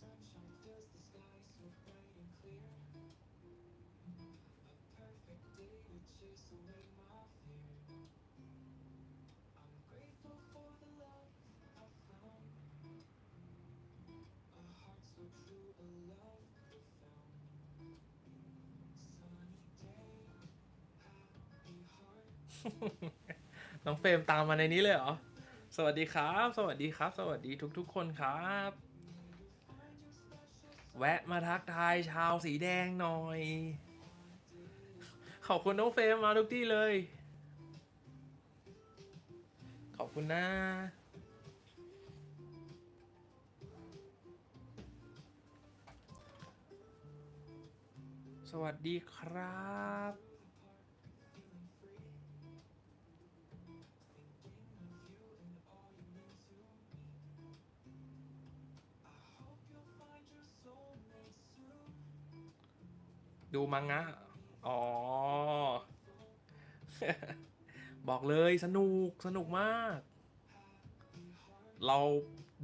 Sunshine fills the sky so bright and clear. A perfect day to chase away my fear. I'm grateful for the love I found. A heart so true, a love profound. Sunny day, happy heart. น้องเฟรมตามมาในนี้เลยเหรอ สวัสดีครับ สวัสดีครับ สวัสดีทุกๆ คนครับ แวะมาทักทายชาวสีแดงหน่อย ขอบคุณน้องเฟรมมาทุกที่เลย ขอบคุณนะสวัสดีครับ ดูมังงะ อ๋อ บอกเลยสนุกสนุกมาก เรา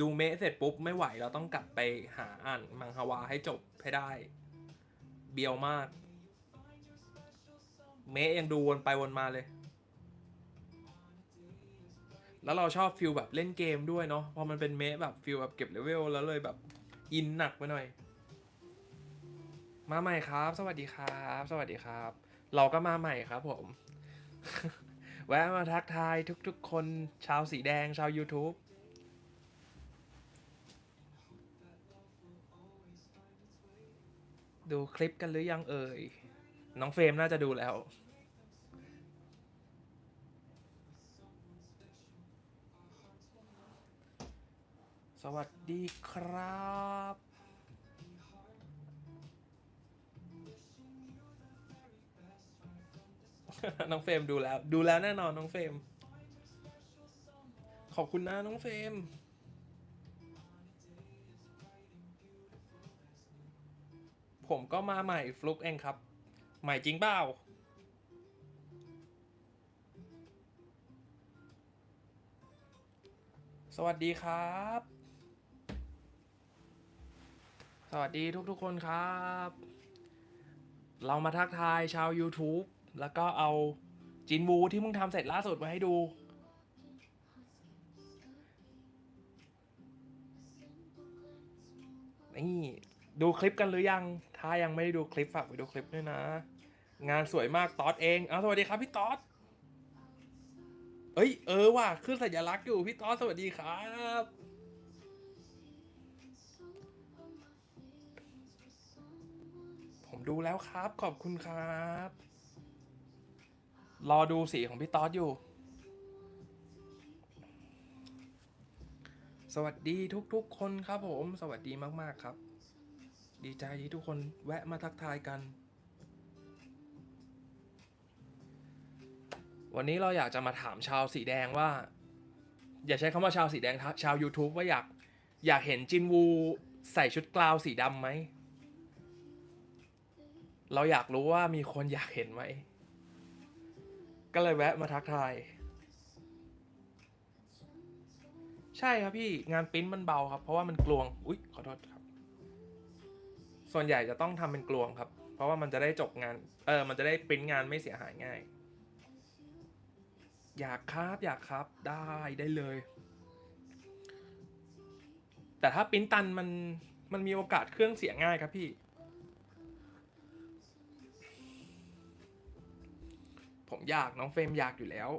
ดูเมะเสร็จปุ๊บไม่ไหวเราต้องกลับไปหาอ่านมังฮวาให้จบให้ได้ เบียวมาก เมะยังดูวนไปวนมาเลย แล้วเราชอบฟิลแบบเล่นเกมด้วยเนาะพอมันเป็นเมะแบบฟิลแบบเก็บเลเวลแล้วเลยแบบอินหนักไปหน่อย มาใหม่ครับ สวัสดีครับ สวัสดีครับ เราก็มาใหม่ครับผม แวะมาทักทายทุกๆ คนชาวสีแดงชาว YouTube ดูคลิปกันหรือยังเอ่ย น้องเฟรมน่าจะดูแล้ว สวัสดีครับ น้องเฟรมดูแล้ว ดูแล้วแน่นอนน้องเฟรม ขอบคุณนะน้องเฟรมผมก็มาใหม่ฟลุกเองครับ ใหม่จริงเปล่าสวัสดีครับ สวัสดีทุกๆคนครับ เรามาทักทายชาว YouTube แล้วก็เอาจินวูที่มึงทำเสร็จล่าสุดมาให้ดู นี่ดูคลิปกันหรือยัง ถ้ายังไม่ได้ดูคลิปฝากไปดูคลิปด้วยนะ งานสวยมากตอดเองเอาสวัสดีครับพี่ตอดเอ้ยเออว่ะขึ้นสัญลักษณ์อยู่พี่ตอดสวัสดีครับผมดูแล้วครับ ขอบคุณครับ รอดูสีของพี่ต๊อดอยู่ สวัสดีทุกๆคนครับผม สวัสดีมากๆครับ ดีใจที่ทุกคนแวะมาทักทายกัน วันนี้เราอยากจะมาถามชาวสีแดงว่า อย่าใช้คำว่าชาวสีแดงชาว YouTube ว่าอยากอยากเห็นจินวูใส่ชุดกลาวสีดำไหม เราอยากรู้ว่ามีคนอยากเห็นไหม ก็เลยแวะมาทักทาย ใช่ครับพี่งานปริ้นมันเบาครับ เพราะว่ามันกลวง อุ๊ย ขอโทษครับ ส่วนใหญ่จะต้องทำเป็นกลวงครับ เพราะว่ามันจะได้จบงาน เออ มันจะได้ปริ้นงานไม่เสียหายง่าย อยากครับอยากครับ ได้ได้เลย แต่ถ้าปริ้นตันมันมันมีโอกาสเครื่องเสียง่ายครับพี่ ผมอยากน้องเฟรมอยากอยู่แล้ว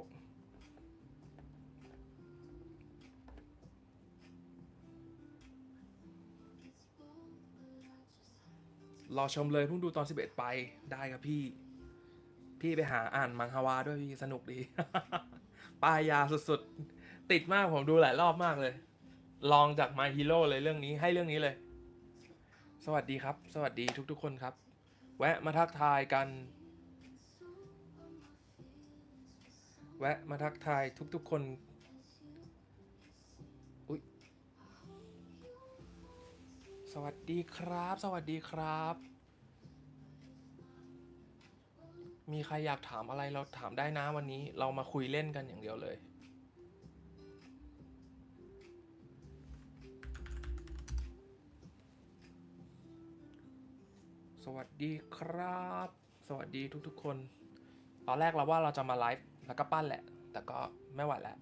รอชมเลยเพิ่งดูตอน 11 ไปได้ครับพี่ พี่ไปหาอ่านมังฮวาด้วยพี่สนุกดี ปายยาสุดๆ ติดมากผมดูหลายรอบมากเลย ลองจาก My Hero เลยเรื่องนี้ให้เรื่องนี้เลย สวัสดีครับ สวัสดีทุกๆคนครับ แวะมาทักทายกัน แวะมาทักทายทุกๆคน อุ๊ย สวัสดีครับ สวัสดีครับ มีใครอยากถามอะไรเราถามได้นะวันนี้ เรามาคุยเล่นกันอย่างเดียวเลยสวัสดีครับ สวัสดีทุกๆคน ตอนแรกเราว่าเราจะมาไลฟ์ แล้วก็ปั้นแหละ แต่ก็ไม่ไหวแล้ว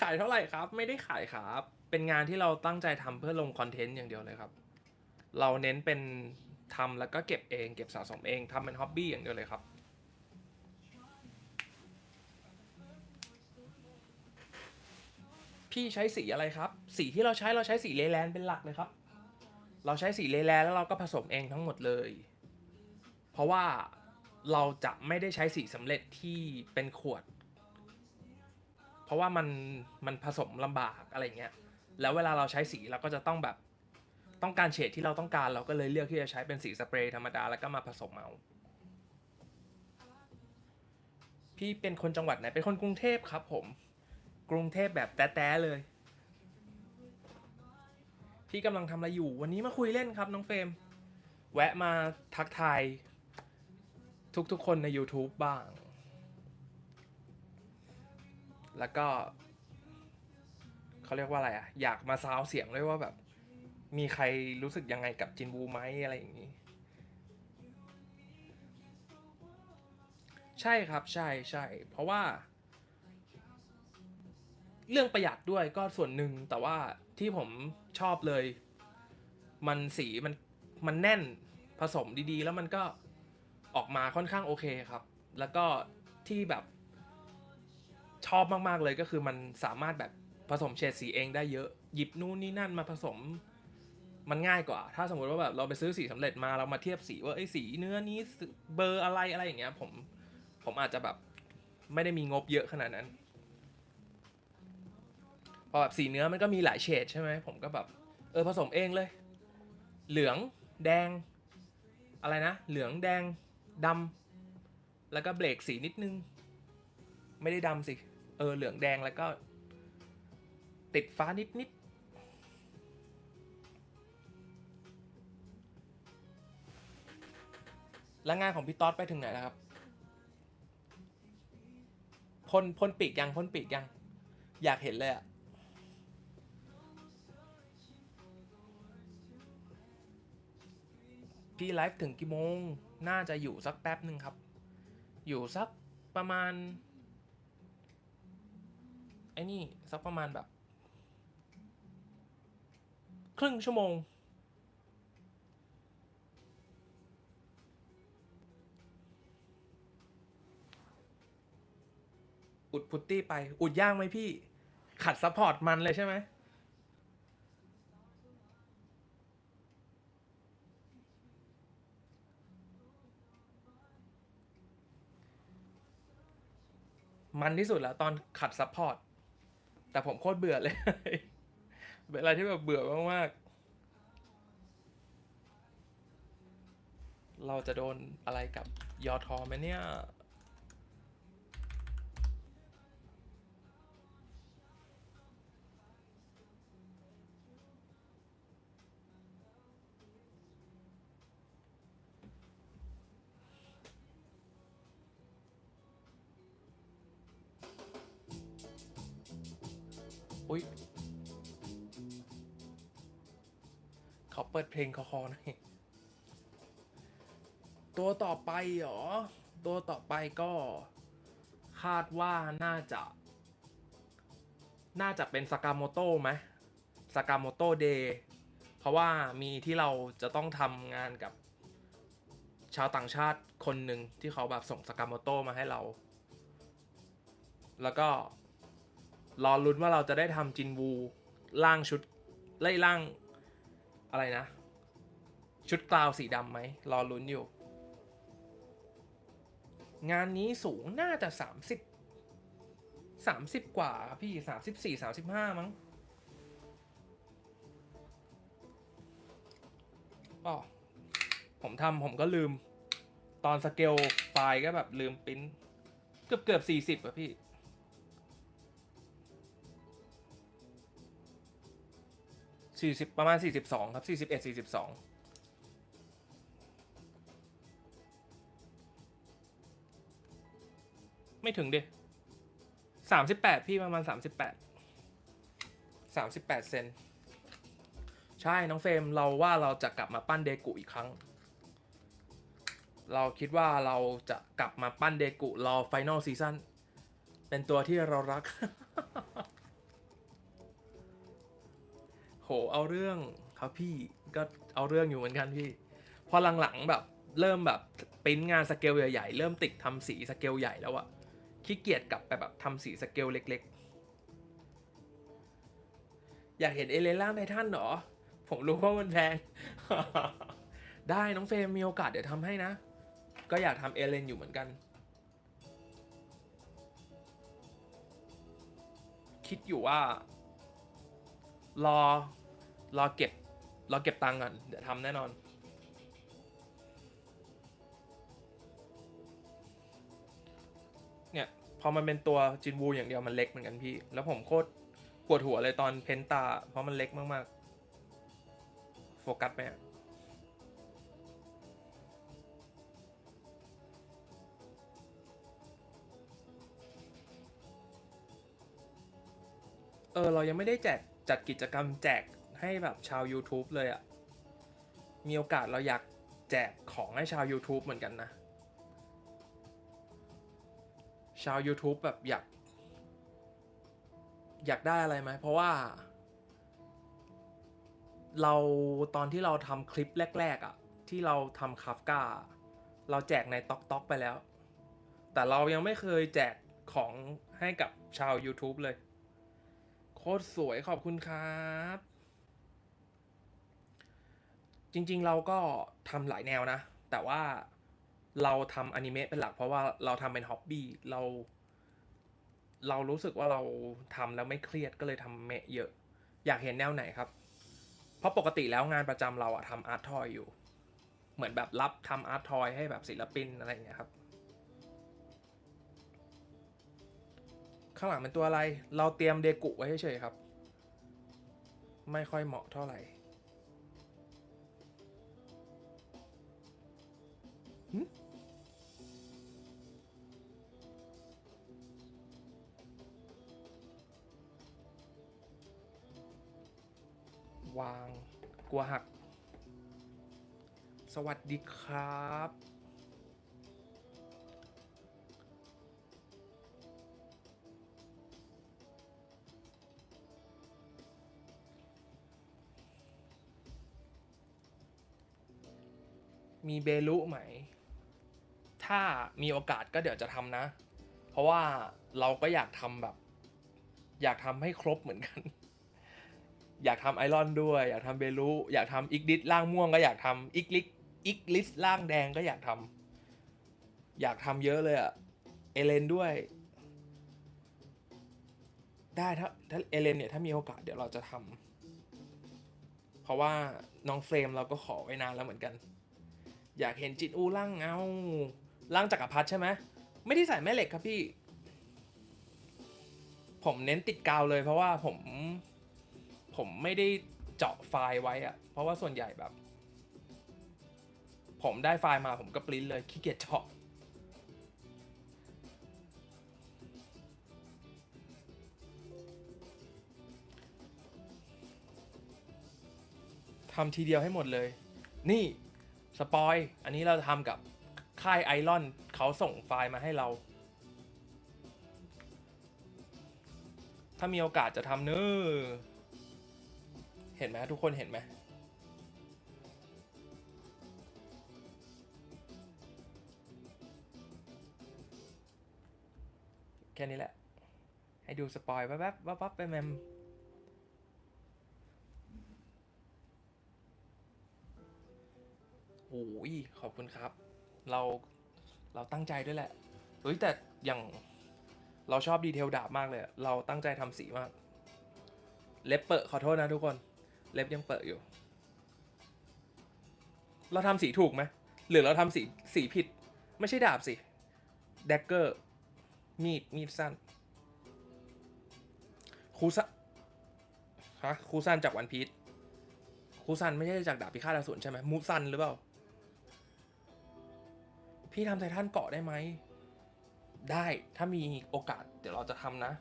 ขายเท่าไหร่ครับ ไม่ได้ขายครับ เป็นงานที่เราตั้งใจทำเพื่อลงคอนเทนต์อย่างเดียวเลยครับ เราเน้นเป็นทำแล้วก็เก็บเอง เก็บสะสมเองทำเป็นฮ็อบบี้อย่างเดียวเลยครับพี่ใช้สีอะไรครับ สีที่เราใช้เราใช้สีเลแลนเป็นหลักเลยครับ เราใช้สีเลแลนแล้วเราก็ผสมเองทั้งหมดเลย ราะว่าเราจะไม่ได้ใช้สีสำเร็จที่เป็นขวด เพราะว่ามันมันผสมลำบากอะไรเงี้ย แล้วเวลาเราใช้สีเราก็จะต้องแบบต้องการเฉดที่เราต้องการเราก็เลยเลือกที่จะใช้เป็นสีสเปรย์ธรรมดาแล้วก็มาผสมเอา พี่เป็นคนจังหวัดไหน เป็นคนกรุงเทพครับผม กรุงเทพแบบแต๊ะๆเลย พี่กำลังทำอะไรอยู่ วันนี้มาคุยเล่นครับน้องเฟรม แวะมาทักทาย ทุกๆคนใน YouTube บ้าง แล้วก็เขาเรียกว่าอะไรอะอยากมาซาวเสียงด้วยว่าแบบ มีใครรู้สึกยังไงกับจินบูไหมอะไรอย่างนี้ ใช่ครับใช่ใช่เพราะว่า เรื่องประหยัดด้วยก็ส่วนหนึ่งแต่ว่าที่ผมชอบเลย มันสีมันมันแน่นผสมดีๆ แล้วมันก็ ออกมาค่อนข้างโอเคครับ แล้วก็ที่แบบชอบมากๆเลยก็คือมันสามารถแบบผสมเฉดสีเองได้เยอะ หยิบนู่นนี่นั่นมาผสมมันง่ายกว่า ถ้าสมมติว่าแบบเราไปซื้อสีสำเร็จมาเรามาเทียบสีว่าไอ้สีเนื้อนี้เบอร์อะไรอะไรอย่างเงี้ยผมผมอาจจะแบบไม่ได้มีงบเยอะขนาดนั้น พอแบบสีเนื้อมันก็มีหลายเฉดใช่ไหมผมก็แบบเออผสมเองเลย เหลืองแดง อะไรนะ เหลืองแดง ดำแล้วก็เบรกสีนิดนึง ไม่ได้ดำสิ เออเหลืองแดงแล้วก็ ติดฟ้านิดนิดแล้วงานของพี่ต๊อดไปถึงไหนแล้วครับพ่นพ่นปีกยังพ่นปีกยัง อยากเห็นเลยอะพี่ไลฟ์ถึงกี่โมง น่าจะอยู่สักแป๊บหนึ่งครับ อยู่สักประมาณ ไอ้นี่สักประมาณแบบ ครึ่งชั่วโมง อุดพุตตี้ไป อุดย่างไหมพี่ ขัดซัพพอร์ตมันเลยใช่ไหม มันที่สุดแล้วตอนขัดซัพพอร์ต แต่ผมโคตรเบื่อเลย เป็นอะไรที่แบบเบื่อมากๆ เราจะโดนอะไรกับยอทอไหมเนี่ย อุ้ยเขาเปิดเพลงคอคอหน่อยตัวต่อไปเหรอ ตัวต่อไปก็ คาดว่าน่าจะ น่าจะเป็นสากาโมโต้ไหมสากาโมโต้เดย์เพราะว่ามีที่เราจะต้องทำงานกับ ชาวต่างชาติคนหนึ่งที่เขาแบบส่งสากาโมโต้มาให้เรา แล้วก็ รอลุ้นว่าเราจะได้ทำจินวูร่างชุดไล่ร่างอะไรนะ ชุดกลาวสีดำไหมรอลุ้นอยู่ งานนี้สูงน่าจะสามสิบสามสิบกว่าพี่สามสิบสี่สามสิบห้ามั้งอ๋อผมทำผมก็ลืม ตอนสเกลไฟล์ก็แบบลืมปริ้นเกือบเกือบสี่สิบอะพี่ สี่สิบประมาณสี่สิบสองครับสี่สิบเอ็ดสี่สิบสองไม่ถึงดิสามสิบแปดพี่ประมาณสามสิบแปดสามสิบแปดเซนใช่น้องเฟรมเราว่าเราจะกลับมาปั้นเดกุอีกครั้ง เราคิดว่าเราจะกลับมาปั้นเดกุรอไฟนอลซีซั่นเป็นตัวที่เรารัก เอาเรื่องครับพี่ก็เอาเรื่องอยู่เหมือนกันพี่ พอหลังๆแบบเริ่มแบบปริ้นงานสเกลใหญ่ๆ เริ่มติดทำสีสเกลใหญ่แล้วอะขี้เกียจกลับไปแบบทำสีสเกลเล็กๆ อยากเห็นเอเลนล่างไททันเหรอ ผมรู้ว่ามันแพง ได้น้องเฟรมมีโอกาสเดี๋ยวทำให้นะ ก็อยากทำเอเลนอยู่เหมือนกัน คิดอยู่ว่า รอ รอเก็บ รอเก็บตังค์ก่อน เดี๋ยวทำแน่นอน เนี่ย พอมันเป็นตัวจินวูอย่างเดียวมันเล็กเหมือนกันพี่ แล้วผมโคตรปวดหัวเลยตอนเพนตา เพราะมันเล็กมาก ๆ โฟกัสไหมอะเออเรายังไม่ได้แจกจัดกิจกรรมแจก ให้แบบชาว YouTube เลยอะมีโอกาสเราอยากแจกของให้ชาว YouTube เหมือนกันนะ ชาว YouTube แบบอยาก อยากได้อะไรไหม เพราะว่า เราตอนที่เราทำคลิปแรก ๆอะ่ะที่เราทำคาฟกาเราแจกในต็อกต็อกไปแล้ว แต่เรายังไม่เคยแจกของให้กับชาว YouTube เลย โคตรสวยขอบคุณครับ จริง ๆ เราก็ทำหลายแนวนะ แต่ว่าเราทำอนิเมะเป็นหลัก เพราะว่าเราทำเป็นฮ็อบบี้เรา เรารู้สึกว่าเราทำแล้วไม่เครียดก็เลยทำเมะเยอะ อยากเห็นแนวไหนครับ เพราะปกติแล้วงานประจำเราอะทำอาร์ตทอยอยู่ เหมือนแบบรับทำอาร์ตทอยให้แบบศิลปินอะไรอย่างเงี้ยครับ ข้างหลังเป็นตัวอะไร เราเตรียมเดกุไว้เฉยๆครับ ไม่ค่อยเหมาะเท่าไหร่ วาง กลัวหัก สวัสดีครับ มีเบลุไหม ถ้ามีโอกาสก็เดี๋ยวจะทำนะ เพราะว่าเราก็อยากทำแบบ อยากทำให้ครบเหมือนกัน อยากทำไอรอนด้วย อยากทำเบลุอยากทำอิกดิสล่างม่วงก็อยากทำอิกลิกอิกลิสล่างแดงก็อยากทำอยากทำเยอะเลยอะเอเลนด้วย ได้ถ้าถ้าเอเลนเนี่ยถ้ามีโอกาสเดี๋ยวเราจะทำเพราะว่าน้องเฟรมเราก็ขอไว้นานแล้วเหมือนกัน อยากเห็นจินอูร่างเงา ร่างจักรพรรดิใช่ไหมไม่ได้ใส่แม่เหล็กครับพี่ ผมเน้นติดกาวเลยเพราะว่าผม ผมไม่ได้เจาะไฟล์ไว้อะเพราะว่าส่วนใหญ่แบบ ผมได้ไฟล์มาผมก็ปริ้นเลยขี้เกียจเจาะทำทีเดียวให้หมดเลย นี่ สปอย อันนี้เราทำกับ ค่ายไอรอนเขาส่งไฟล์มาให้เรา ถ้ามีโอกาสจะทำเนอเห็นไหมทุกคนเห็นไหมแค่นี้แหละ ให้ดูสปอยแวบๆวับๆไปแมมโอ้ยขอบคุณครับ เราเราตั้งใจด้วยแหละเฮ้ยแต่อย่างเราชอบดีเทลดาบมากเลยอะเราตั้งใจทำสีมาก เล็บเปิดขอโทษนะทุกคน เล็บยังเปิดอยู่ เราทำสีถูกไหมหรือเราทำสีสีผิด ไม่ใช่ดาบสิแดกเกอร์ มีด มีดสั้นคูซันฮะคูซันจากวันพีชคูซันไม่ใช่จากดาบพิฆาตอสูรใช่ไหมมูซันหรือเปล่า พี่ทำไททันเกาะได้ไหม ได้ถ้ามีโอกาสเดี๋ยวเราจะทำนะ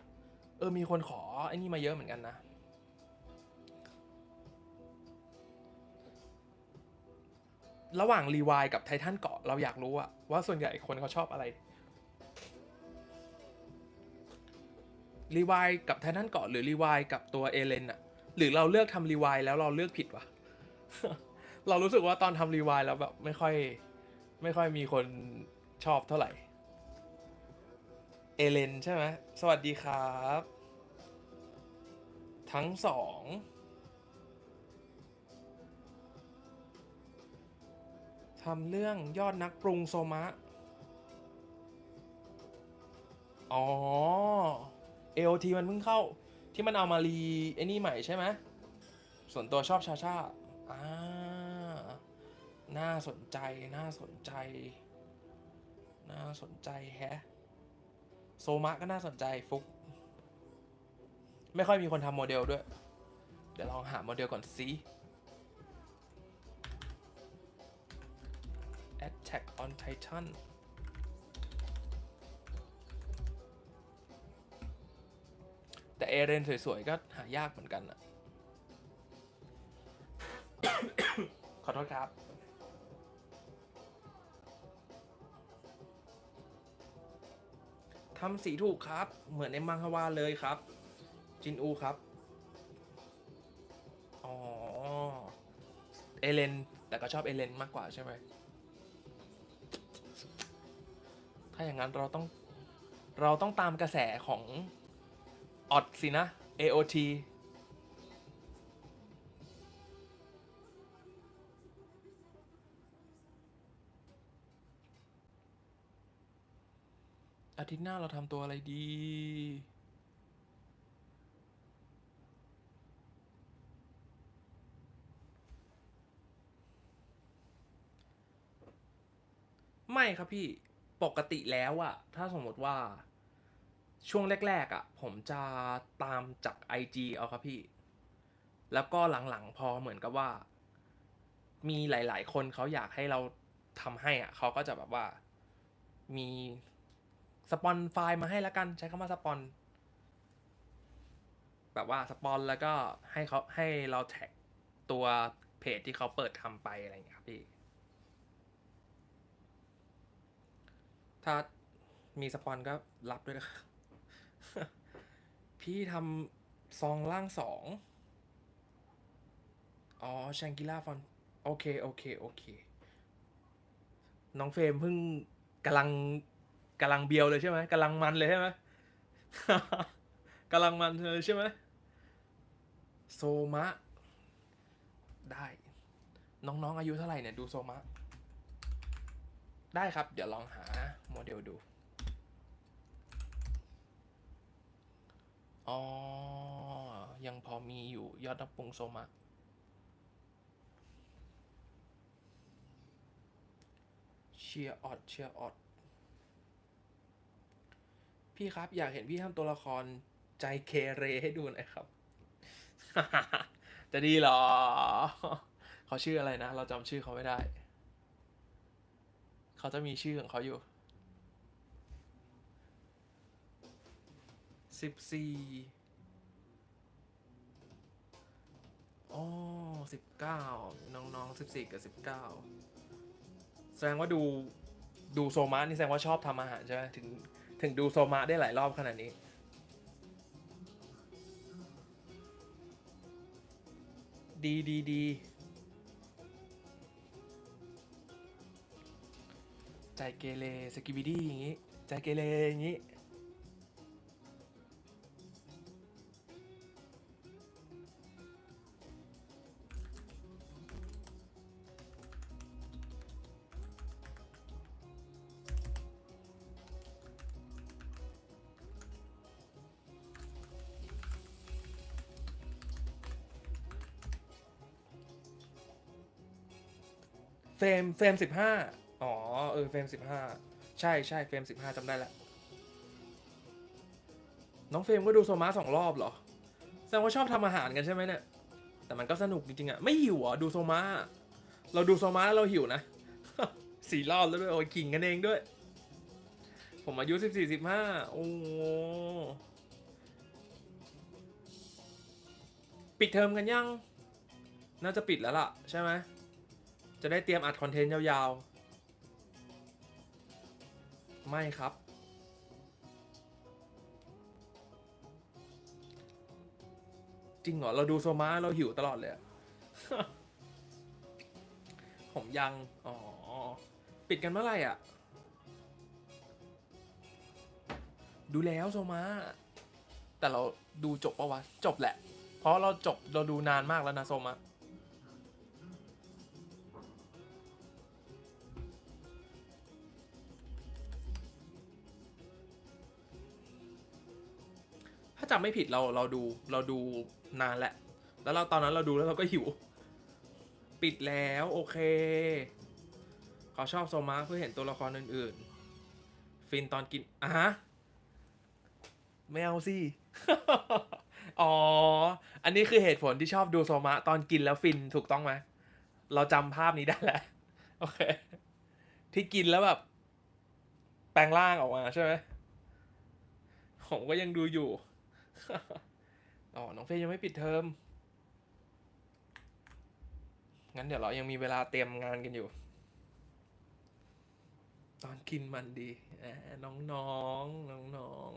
เออมีคนขอไอ้นี่มาเยอะเหมือนกันนะ ระหว่างรีวายกับไททันเกาะเราอยากรู้อะว่าส่วนใหญ่คนเขาชอบอะไรรีวายกับไททันเกาะหรือรีวายกับตัวเอเลนอะหรือเราเลือกทำรีวายแล้วเราเลือกผิดวะเรารู้สึกว่าตอนทำรีวายแล้วแบบไม่ค่อย ไม่ค่อยมีคนชอบเท่าไหร่ เอเลนใช่ไหมสวัสดีครับ ทั้งสองทำเรื่องยอดนักปรุงโซมะ อ๋อ AOT มันเพิ่งเข้า ที่มันเอามารีไอ้นี่ใหม่ใช่ไหมส่วนตัวชอบชาชาอ่า น่าสนใจน่าสนใจ น่าสนใจแฮะ โซมะก็น่าสนใจฟุก ไม่ค่อยมีคนทำโมเดลด้วย เดี๋ยวลองหาโมเดลก่อนสิ Attack on Titan แต่เอเรนสวยๆ ก็หายากเหมือนกันอะขอโทษครับ ทำสีถูกครับ เหมือนในมังฮวาเลยครับ จินอูครับ อ๋อ เอเลน แต่ก็ชอบเอเลนมากกว่าใช่ไหม ถ้าอย่างนั้นเราต้อง เราต้องตามกระแสของออดสินะ AOT ทิตย์หน้าเราทำตัวอะไรดี ไม่ครับพี่ปกติแล้วอะถ้าสมมติว่าช่วงแรก ๆอะผมจะตามจาก IG เอาครับพี่ แล้วก็หลังๆพอเหมือนกับว่า มีหลาย ๆ คนเขาอยากให้เราทำให้อะเขาก็จะแบบว่ามี สปอนไฟล์มาให้แล้วกัน ใช้คำว่าสปอน แบบว่าสปอนแล้วก็ให้เขาให้เราแท็กตัวเพจที่เขาเปิดทำไปอะไรอย่างเงี้ยครับพี่ ถ้ามีสปอนก็รับด้วยนะพี่ทำซองล่างสอง อ๋อชังกิล่าฟอน โอเค โอเค โอเค น้องเฟรมเพิ่งกำลัง กำลังเบียวเลยใช่ไหมกำลังมันเลยใช่ไหมกำลังมันเลยใช่ไหมโซมะ ได้ น้องๆอายุเท่าไหร่เนี่ยดูโซมะ ได้ครับ เดี๋ยวลองหาโมเดลดูอ๋อ ยังพอมีอยู่ยอดนักปรุงโซมะ เชียร์ออดเชียร์ออด พี่ครับอยากเห็นพี่ทำตัวละครใจเคเรให้ดูหน่อยครับ จะดีเหรอ เขาชื่ออะไรนะ เราจำชื่อเขาไม่ได้ เขาจะมีชื่อของเขาอยู่สิบสี่อ๋อสิบเก้าน้องๆสิบสี่กับสิบเก้าแสดงว่าดูดูโซมะนี่แสดงว่าชอบทำอาหารใช่ไหมถึง ถึงดูโซมาได้หลายรอบขนาดนี้ ดีดีดีใจเกเรสกิบิดี้อย่างงี้ ใจเกเรอย่างงี้ เฟรมเฟรมสิบห้าอ๋อเออเฟรมสิบห้าใช่ใช่เฟรมสิบห้าจำได้แล้วน้องเฟรมก็ดูโซมาสองรอบเหรอแสดงว่าชอบทำอาหารกันใช่ไหมเนี่ยแต่มันก็สนุกจริงๆอะไม่หิวเหรอดูโซมาเราดูโซมาแล้วเราหิวนะสี่รอบแล้วด้วยโอ้ยขิงกันเองด้วย ผมอายุสิบสี่สิบห้าโอ้โหปิดเทอมกันยัง น่าจะปิดแล้วล่ะ ใช่ไหม จะได้เตรียมอัดคอนเทนต์ยาวๆ ไม่ครับ จริงเหรอ เราดูโซมาเราหิวตลอดเลยอะผมยัง อ๋อ ปิดกันเมื่อไหร่อะ ดูแล้วโซมาแต่เราดูจบปะวะ จบแหละ เพราะเราจบเราดูนานมากแล้วนะโซมา จำไม่ผิดเราเราดูเราดูนานแหละ แล้วเราตอนนั้นเราดูแล้วเราก็หิว ปิดแล้วโอเค เขาชอบโซมาเพื่อเห็นตัวละครอื่นๆ ฟินตอนกินอะฮะไม่เอาสิ อ๋อ อันนี้คือเหตุผลที่ชอบดูโซมาตอนกินแล้วฟินถูกต้องไหม เราจำภาพนี้ได้แล้ว โอเค ที่กินแล้วแบบ แปลงร่างออกมาใช่ไหม ผมก็ยังดูอยู่ อ๋อ น้องเฟยยังไม่ปิดเทอม งั้นเดี๋ยวเรายังมีเวลาเตรียมงานกันอยู่ ตอนกินมันดีแหมน้องๆน้อง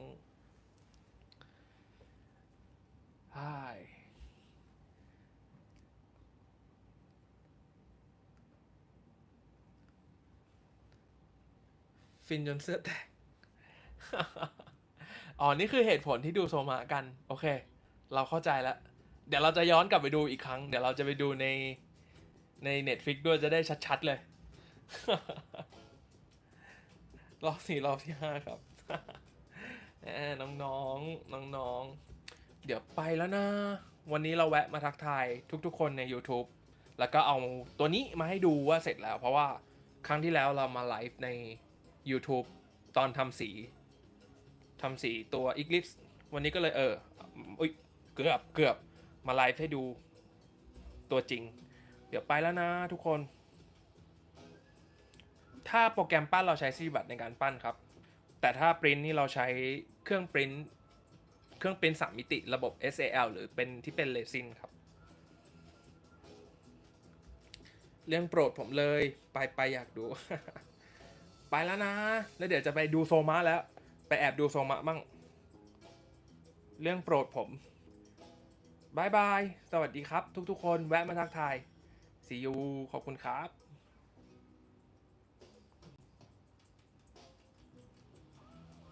ๆใช่ฟินจนเสื้อแตก อ๋อ นี่คือเหตุผลที่ดูโซมากัน โอเค เราเข้าใจแล้ว เดี๋ยวเราจะย้อนกลับไปดูอีกครั้ง เดี๋ยวเราจะไปดูในใน Netflix ด้วยจะได้ชัดๆเลย รอบสี่รอบที่ห้าครับแหมน้องๆ น้องๆ เดี๋ยวไปแล้วนะ วันนี้เราแวะมาทักทายทุกๆ คนใน YouTube แล้วก็เอาตัวนี้มาให้ดูว่าเสร็จแล้ว เพราะว่าครั้งที่แล้วเรามาไลฟ์ใน YouTube ตอนทำสี ทำสีตัว Eclipse วันนี้ก็เลยเอออุ๊ยเกือบเกือบมาไลฟ์ให้ดูตัวจริง เดี๋ยวไปแล้วนะทุกคน ถ้าโปรแกรมปั้นเราใช้ซีบัตในการปั้นครับ แต่ถ้าปริ้นนี่เราใช้เครื่องปริ้นเครื่องปริ้นสามมิติระบบ SAL หรือเป็นที่เป็นเรซินครับ เรื่องโปรดผมเลย ไปไปอยากดู ไปแล้วนะ แล้วเดี๋ยวจะไปดูโซมาแล้ว ไปแอบดูโซมะมั่ง เรื่องโปรดผมบายบาย สวัสดีครับ ทุกๆคนแวะมาทักทาย see you ขอบคุณครับ